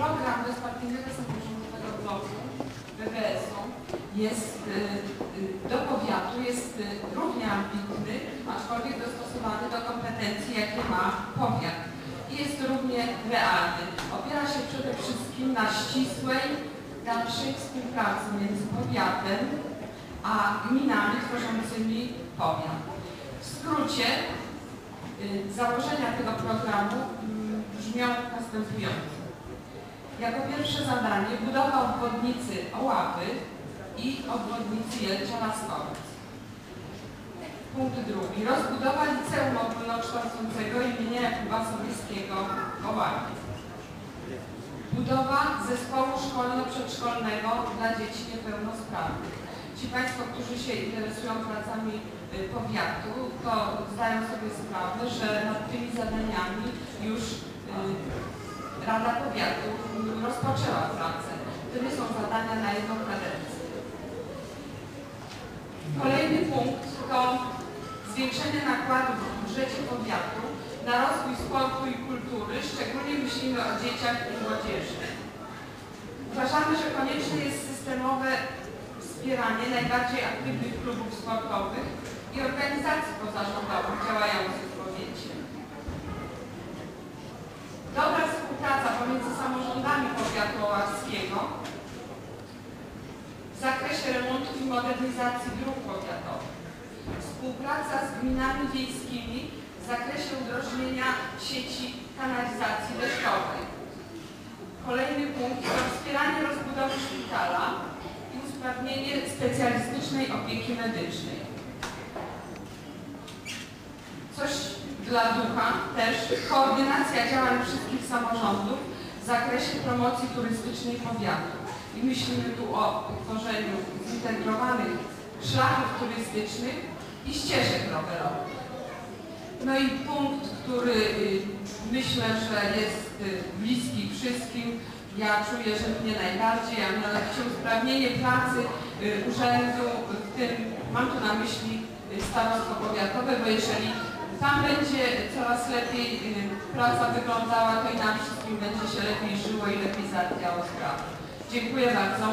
program bezpartyjnego samorządowego bloku BBS-u jest y, y, do powiatu jest y, równie ambitny, aczkolwiek dostosowany do kompetencji, jakie ma powiat. I jest równie realny. Opiera się przede wszystkim na ścisłej, dalszej współpracy między powiatem a gminami tworzącymi powiat. W skrócie założenia tego programu mm, brzmią następująco. Jako pierwsze zadanie budowa obwodnicy Oławy i obwodnicy Jelcza Laskowic. Punkt drugi. Rozbudowa liceum ogólnokształcącego imienia Jakuba Sobieskiego w Oławie. Budowa zespołu szkolno-przedszkolnego dla dzieci niepełnosprawnych. Ci Państwo, którzy się interesują pracami y, powiatu, to zdają sobie sprawę, że nad tymi zadaniami już y, Rada Powiatu rozpoczęła pracę. To nie są zadania na jedną kadencję. Kolejny punkt to zwiększenie nakładów w budżecie powiatu na rozwój sportu i kultury, szczególnie myślimy o dzieciach i młodzieży. Uważamy, że konieczne jest systemowe wspieranie najbardziej aktywnych klubów sportowych i organizacji pozarządowych działających w powiecie. Dobra współpraca pomiędzy samorządami powiatu oławskiego w zakresie remontu i modernizacji dróg powiatowych. Współpraca z gminami wiejskimi w zakresie udrożnienia sieci kanalizacji deszczowej. Kolejny punkt to wspieranie rozbudowy szpitala i usprawnienie specjalistycznej opieki medycznej. Coś dla ducha też koordynacja działań wszystkich samorządów w zakresie promocji turystycznej powiatu. I myślimy tu o utworzeniu zintegrowanych szlaków turystycznych i ścieżek rowerowych. No i punkt, który y, myślę, że jest y, bliski wszystkim, ja czuję, że mnie najbardziej, a mianowicie usprawnienie pracy y, urzędu, w tym mam tu na myśli starostwo powiatowe, bo jeżeli tam będzie coraz lepiej praca wyglądała, to i nam wszystkim będzie się lepiej żyło i lepiej załatwiało sprawy. Dziękuję bardzo.